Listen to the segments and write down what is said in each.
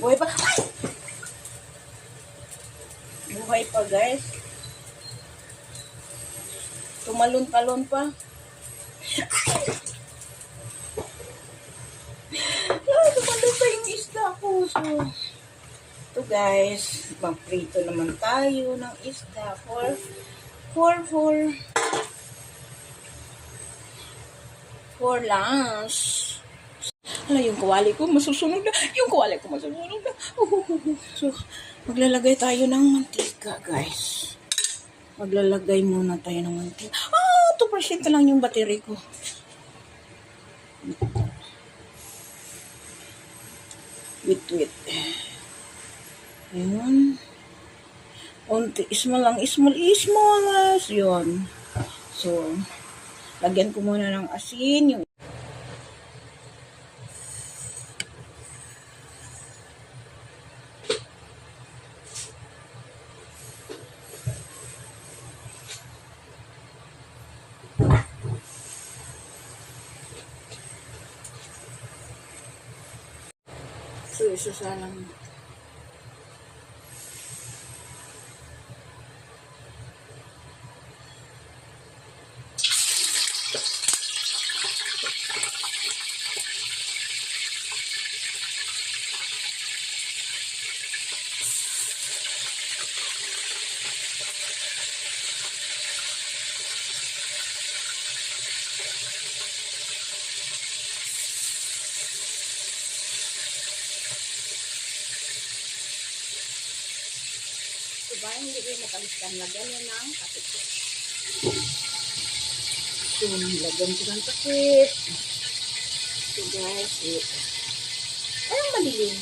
Buhay pa. Ay! Buhay pa, guys. Tumalon-talon pa. Ay, tumalon pa yung isda ko. So, ito guys, magprito naman tayo ng isda for, for, for, for lunch. Hala, yung kawali ko masusunog na. Yung kawali ko masusunog na. Uhuhuhu. So, maglalagay tayo ng mantika, guys. Maglalagay muna tayo ng mantika. Ah, 2% lang yung battery ko. Wait, wait. Ayun. Unti, small lang, small, small as yun. So, lagyan ko muna ng asin, yung So, isa lang. Diba, hindi rin nakalistan. Lagyan nyo ng kapit. So, lagyan ko ng kapit. So, guys, eh. Ayun, madilim.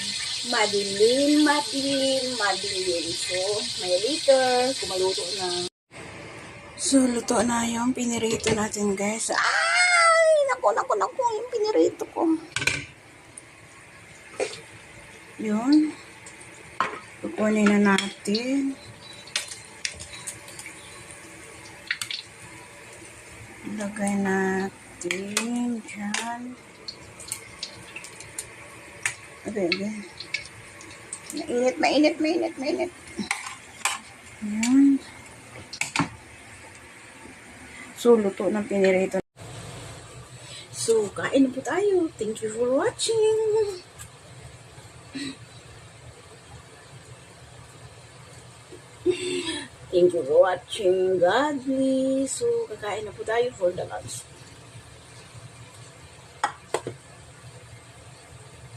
Madilim, madilim, madilim. So, may liter. Kumaluto na. So, luto na yung pinirito natin, guys. Ay! Naku, naku, naku. Yung pinirito ko. Yun. Kukunin na natin. Ilagay natin dyan. Okay, okay. Mainit, mainit, mainit, mainit. Ayan. So, luto ng pinirito. So, kain po tayo. Thank you for watching. Thank you for watching. God bless. So, kakain na po tayo for the lunch.